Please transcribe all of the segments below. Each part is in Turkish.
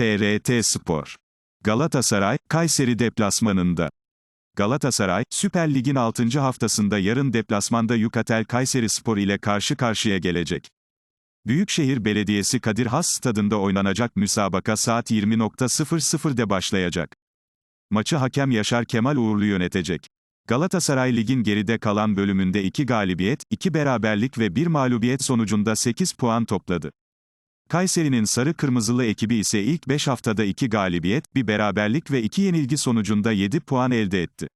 TRT Spor. Galatasaray, Kayseri deplasmanında. Galatasaray, Süper Lig'in 6. haftasında yarın deplasmanda Yukatel Kayseri Spor ile karşı karşıya gelecek. Büyükşehir Belediyesi Kadir Has Stadında oynanacak müsabaka saat 20.00'de başlayacak. Maçı hakem Yaşar Kemal Uğurlu yönetecek. Galatasaray Lig'in geride kalan bölümünde 2 galibiyet, 2 beraberlik ve 1 mağlubiyet sonucunda 8 puan topladı. Kayseri'nin sarı kırmızılı ekibi ise ilk 5 haftada 2 galibiyet, 1 beraberlik ve 2 yenilgi sonucunda 7 puan elde etti.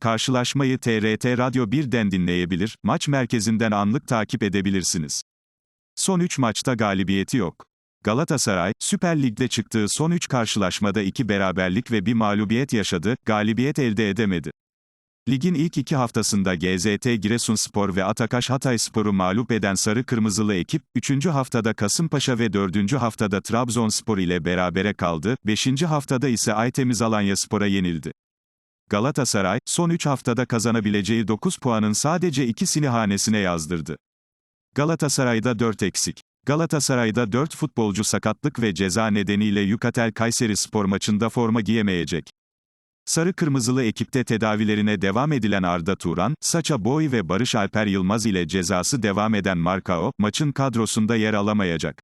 Karşılaşmayı TRT Radyo 1'den dinleyebilir, maç merkezinden anlık takip edebilirsiniz. Son 3 maçta galibiyeti yok. Galatasaray, Süper Lig'de çıktığı son 3 karşılaşmada 2 beraberlik ve 1 mağlubiyet yaşadı, galibiyet elde edemedi. Ligin ilk iki haftasında GZT Giresunspor ve Atakaş Hatayspor'u mağlup eden Sarı Kırmızılı ekip, 3. haftada Kasımpaşa ve 4. haftada Trabzonspor ile berabere kaldı, 5. haftada ise Aytemiz Alanyaspor'a yenildi. Galatasaray, son 3 haftada kazanabileceği 9 puanın sadece ikisini hanesine yazdırdı. Galatasaray'da 4 eksik. Galatasaray'da 4 futbolcu sakatlık ve ceza nedeniyle Yukatel Kayseri spor maçında forma giyemeyecek. Sarı Kırmızılı ekipte tedavilerine devam edilen Arda Turan, Saça Boy ve Barış Alper Yılmaz ile cezası devam eden Markao, maçın kadrosunda yer alamayacak.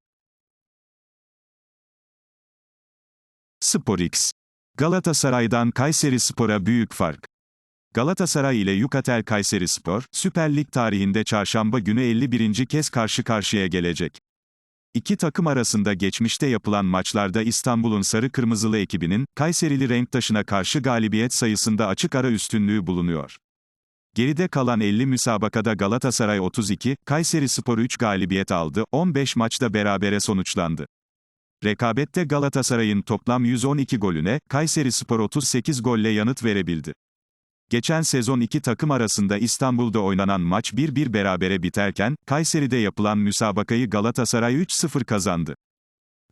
SporX Galatasaray'dan Kayseri Spor'a büyük fark. Galatasaray ile Yukatel Kayseri Spor, Süper Lig tarihinde çarşamba günü 51. kez karşı karşıya gelecek. İki takım arasında geçmişte yapılan maçlarda İstanbul'un sarı kırmızılı ekibinin, Kayserili Renktaş'ına karşı galibiyet sayısında açık ara üstünlüğü bulunuyor. Geride kalan 50 müsabakada Galatasaray 32, Kayseri Spor 3 galibiyet aldı, 15 maçta berabere sonuçlandı. Rekabette Galatasaray'ın toplam 112 golüne, Kayseri Spor 38 golle yanıt verebildi. Geçen sezon iki takım arasında İstanbul'da oynanan maç 1-1 berabere biterken, Kayseri'de yapılan müsabakayı Galatasaray 3-0 kazandı.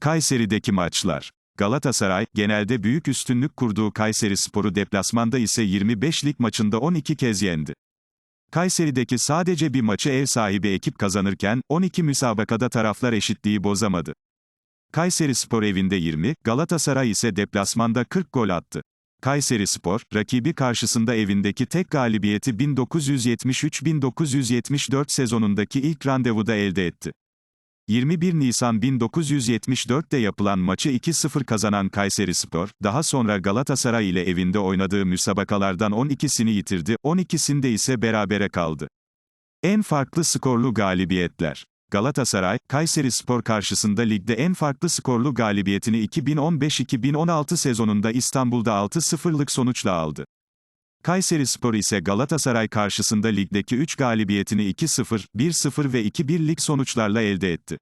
Kayseri'deki maçlar Galatasaray, genelde büyük üstünlük kurduğu Kayseri Sporu deplasmanda ise 25 lig maçında 12 kez yendi. Kayseri'deki sadece bir maçı ev sahibi ekip kazanırken, 12 müsabakada taraflar eşitliği bozamadı. Kayseri Spor evinde 20, Galatasaray ise deplasmanda 40 gol attı. Kayseri Spor, rakibi karşısında evindeki tek galibiyeti 1973-1974 sezonundaki ilk randevuda elde etti. 21 Nisan 1974'te yapılan maçı 2-0 kazanan Kayseri Spor, daha sonra Galatasaray ile evinde oynadığı müsabakalardan 12'sini yitirdi, 12'sinde ise berabere kaldı. En farklı skorlu galibiyetler Galatasaray, Kayseri Spor karşısında ligde en farklı skorlu galibiyetini 2015-2016 sezonunda İstanbul'da 6-0'lık sonuçla aldı. Kayseri Spor ise Galatasaray karşısında ligdeki 3 galibiyetini 2-0, 1-0 ve 2-1'lik sonuçlarla elde etti.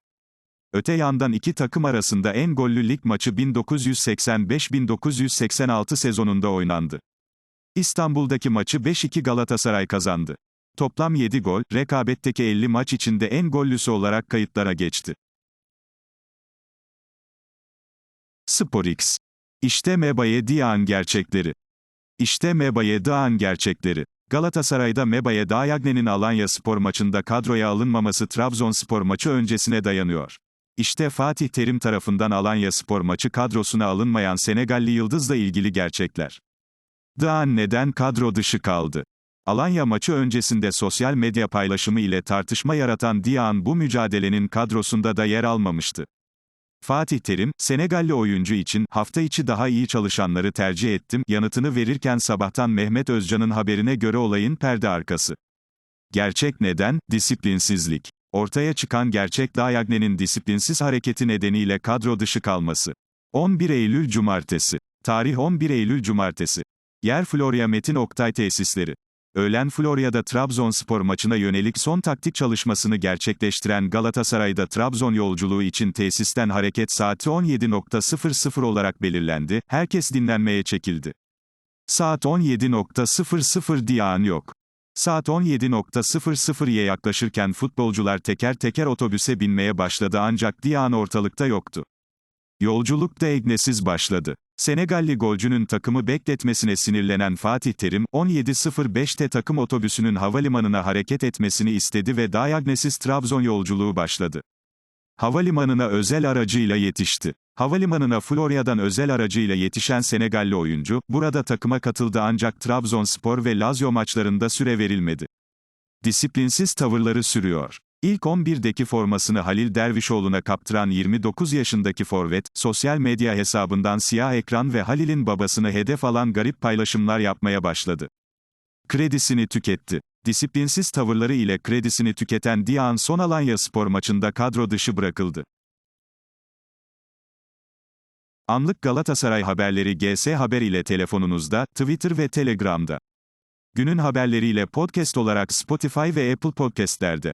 Öte yandan iki takım arasında en gollü lig maçı 1985-1986 sezonunda oynandı. İstanbul'daki maçı 5-2 Galatasaray kazandı. Toplam 7 gol, rekabetteki 50 maç içinde en gollüsü olarak kayıtlara geçti. SporX. İşte Mebaye Diyan gerçekleri. İşte Mebaye Diyan gerçekleri. Galatasaray'da Mebaye Dayagne'nin Alanya spor maçında kadroya alınmaması Trabzonspor maçı öncesine dayanıyor. İşte Fatih Terim tarafından Alanya spor maçı kadrosuna alınmayan Senegalli Yıldız'la ilgili gerçekler. Dağan neden kadro dışı kaldı? Alanya maçı öncesinde sosyal medya paylaşımı ile tartışma yaratan Dian bu mücadelenin kadrosunda da yer almamıştı. Fatih Terim, Senegalli oyuncu için, hafta içi daha iyi çalışanları tercih ettim, yanıtını verirken sabahtan Mehmet Özcan'ın haberine göre olayın perde arkası. Gerçek neden, disiplinsizlik. Ortaya çıkan gerçek Dayagne'nin disiplinsiz hareketi nedeniyle kadro dışı kalması. 11 Eylül Cumartesi. Tarih 11 Eylül Cumartesi. Yer Florya Metin Oktay Tesisleri. Öğlen Florya'da Trabzonspor maçına yönelik son taktik çalışmasını gerçekleştiren Galatasaray'da Trabzon yolculuğu için tesisten hareket saati 17.00 olarak belirlendi, herkes dinlenmeye çekildi. Saat 17.00 diye an yok. Saat 17.00'ye yaklaşırken futbolcular teker teker otobüse binmeye başladı ancak Diyan ortalıkta yoktu. Yolculuk da egnesiz başladı. Senegalli golcünün takımı bekletmesine sinirlenen Fatih Terim, 17.05'te takım otobüsünün havalimanına hareket etmesini istedi ve Dayagnesiz Trabzon yolculuğu başladı. Havalimanına özel aracıyla yetişti. Havalimanına Florya'dan özel aracıyla yetişen Senegalli oyuncu, burada takıma katıldı ancak Trabzonspor ve Lazio maçlarında süre verilmedi. Disiplinsiz tavırları sürüyor. İlk 11'deki formasını Halil Dervişoğlu'na kaptıran 29 yaşındaki forvet, sosyal medya hesabından siyah ekran ve Halil'in babasını hedef alan garip paylaşımlar yapmaya başladı. Kredisini tüketti. Disiplinsiz tavırları ile kredisini tüketen Dian son Alanya spor maçında kadro dışı bırakıldı. Anlık Galatasaray haberleri GS Haber ile telefonunuzda, Twitter ve Telegram'da. Günün haberleriyle podcast olarak Spotify ve Apple Podcast'lerde.